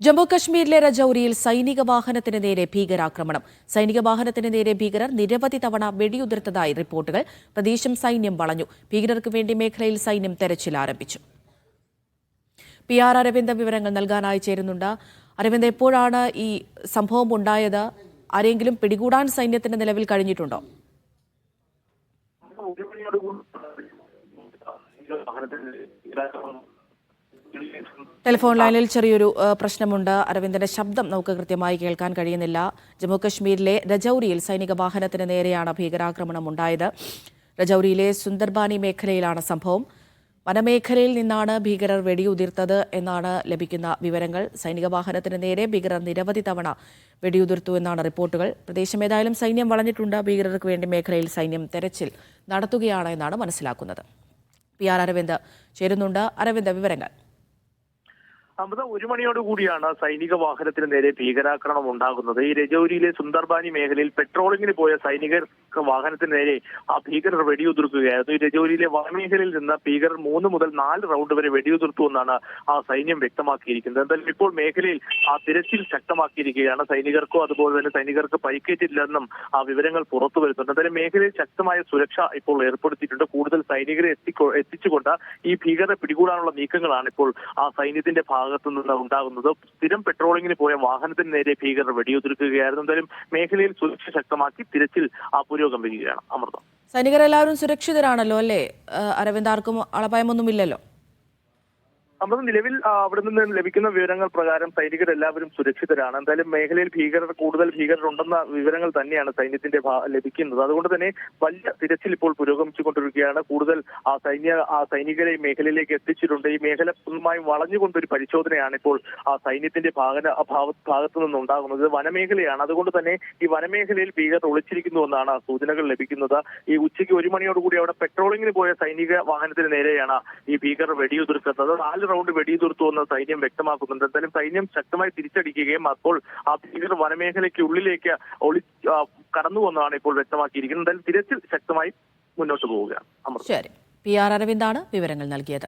ജമ്മു കശ്മീരിലെ രജൌരിയിൽ സൈനിക വാഹനത്തിന് നേരെ ഭീകരാക്രമണം. സൈനിക വാഹനത്തിന് നേരെ ഭീകരർ നിരവധി തവണ വെടിയുതിർത്തതായി റിപ്പോർട്ടുകൾ. പ്രദേശം സൈന്യം വളഞ്ഞു. ഭീകരർക്ക് വേണ്ടി മേഖലയിൽ സൈന്യം തെരച്ചിൽ ആരംഭിച്ചു. പി ആർ അരവിന്ദ വിവരങ്ങൾ നൽകാനായി ചേരുന്നുണ്ട്. അരവിന്ദ് എപ്പോഴാണ് ഈ സംഭവം ഉണ്ടായത്? ആരെങ്കിലും പിടികൂടാൻ സൈന്യത്തിന്റെ നിലവിൽ കഴിഞ്ഞിട്ടുണ്ടോ? ടെലിഫോൺ ലൈനിൽ ചെറിയൊരു പ്രശ്നമുണ്ട്. അരവിന്ദന്റെ ശബ്ദം നമുക്ക് കൃത്യമായി കേൾക്കാൻ കഴിയുന്നില്ല. ജമ്മുകശ്മീരിലെ രജൌരിയിൽ സൈനിക വാഹനത്തിന് നേരെയാണ് ഭീകരാക്രമണം ഉണ്ടായത് രജൌരിയിലെ സുന്ദർബാനി മേഖലയിലാണ് സംഭവം. വനമേഖലയിൽ നിന്നാണ് ഭീകരർ വെടിയുതിർത്തത് എന്നാണ് ലഭിക്കുന്ന വിവരങ്ങൾ. സൈനിക വാഹനത്തിന് നേരെ ഭീകരർ നിരവധി തവണ വെടിയുതിർത്തു എന്നാണ് റിപ്പോർട്ടുകൾ. പ്രദേശം ഏതായാലും സൈന്യം വളഞ്ഞിട്ടുണ്ട്. ഭീകരർക്ക് വേണ്ടി മേഖലയിൽ സൈന്യം തെരച്ചിൽ നടത്തുകയാണ് എന്നാണ് മനസ്സിലാക്കുന്നത്. പി ആർ അരവിന്ദ് ചേരുന്നുണ്ട്. അരവിന്ദ് വിവരങ്ങൾ. അമൃത ഒരു മണിയോട് കൂടിയാണ് സൈനിക വാഹനത്തിന് നേരെ ഭീകരാക്രമണം ഉണ്ടാകുന്നത്. ഈ രജൌരിയിലെ സുന്ദർബാനി മേഖലയിൽ പെട്രോളിങ്ങിന് പോയ സൈനികർ വാഹനത്തിന് നേരെ ആ ഭീകരർ വെടിയുതിർക്കുകയായിരുന്നു. ഈ രജൌരിയിലെ വനമേഖലയിൽ നിന്ന് ഭീകരർ മൂന്ന് മുതൽ നാല് റൗണ്ട് വരെ വെടിയുതിർത്തു എന്നാണ് ആ സൈന്യം വ്യക്തമാക്കിയിരിക്കുന്നത്. എന്തായാലും ഇപ്പോൾ മേഖലയിൽ ആ തിരച്ചിൽ ശക്തമാക്കിയിരിക്കുകയാണ്. സൈനികർക്കോ അതുപോലെ തന്നെ സൈനികർക്ക് പരിക്കേറ്റില്ലെന്നും ആ വിവരങ്ങൾ പുറത്തു വരുന്നുണ്ട്. എന്തായാലും മേഖലയിൽ ശക്തമായ സുരക്ഷ ഇപ്പോൾ ഏർപ്പെടുത്തിയിട്ടുണ്ട്. കൂടുതൽ സൈനികരെ എത്തിച്ചുകൊണ്ട് ഈ ഭീകരരെ പിടികൂടാനുള്ള നീക്കങ്ങളാണ് ഇപ്പോൾ ആ സൈന്യത്തിന്റെ ഭാഗത്തു നിന്ന് ഉണ്ടാകുന്നത്. സ്ഥിരം പെട്രോളിങ്ങിന് പോയ വാഹനത്തിന് നേരെ ഭീകരർ വെടിയുതിർക്കുകയായിരുന്നു. എന്തായാലും മേഖലയിൽ സുരക്ഷ ശക്തമാക്കി തിരച്ചിൽ ആ പുരോഗമിക്കുകയാണ്. അമൃതം. സൈനികരെല്ലാവരും സുരക്ഷിതരാണല്ലോ അല്ലേ? അരവിന്ദ് ആർക്കും അളഭയമൊന്നുമില്ലല്ലോ അമൃത നിലവിൽ അവിടെ നിന്ന് ലഭിക്കുന്ന വിവരങ്ങൾ പ്രകാരം സൈനികരെല്ലാവരും സുരക്ഷിതരാണ്. എന്തായാലും മേഖലയിൽ ഭീകരർ കൂടുതൽ ഭീകരരുണ്ടെന്ന വിവരങ്ങൾ തന്നെയാണ് സൈന്യത്തിന്റെ ലഭിക്കുന്നത്. അതുകൊണ്ട് തന്നെ വലിയ തിരച്ചിൽ ഇപ്പോൾ പുരോഗമിച്ചുകൊണ്ടിരിക്കുകയാണ്. കൂടുതൽ ആ സൈന്യ ആ സൈനികരെ മേഖലയിലേക്ക് എത്തിച്ചിട്ടുണ്ട്. ഈ മേഖല പൂർണമായും വളഞ്ഞുകൊണ്ടൊരു പരിശോധനയാണ് ഇപ്പോൾ ആ സൈന്യത്തിന്റെ ഭാഗന ഭാഗത്തു നിന്നുണ്ടാകുന്നത്. വനമേഖലയാണ്. അതുകൊണ്ട് തന്നെ ഈ വനമേഖലയിൽ ഭീകരർ ഒളിച്ചിരിക്കുന്നുവെന്നാണ് സൂചനകൾ ലഭിക്കുന്നത്. ഈ ഉച്ചയ്ക്ക് ഒരു മണിയോടുകൂടി അവിടെ പെട്രോളിങ്ങിന് പോയ സൈനിക വാഹനത്തിന് നേരെയാണ് ഈ ഭീകരർ വെടിയുതിർക്കുന്നത്. നാല് റൗണ്ട് വെടിയുതിർത്തു എന്ന് സൈന്യം വ്യക്തമാക്കുന്നുണ്ട്. എന്തായാലും സൈന്യം ശക്തമായി തിരിച്ചടിക്കുകയും അപ്പോൾ ആ ഭീകരർ വനമേഖലയ്ക്ക് ഉള്ളിലേക്ക് ഒളി കടന്നു വന്നതാണ് ഇപ്പോൾ വ്യക്തമാക്കിയിരിക്കുന്നത്. എന്തായാലും തിരച്ചിൽ ശക്തമായി മുന്നോട്ട് പോവുകയാണ്. ശരി. പി ആർ അരവിന്ദാണ് വിവരങ്ങൾ നൽകിയത്.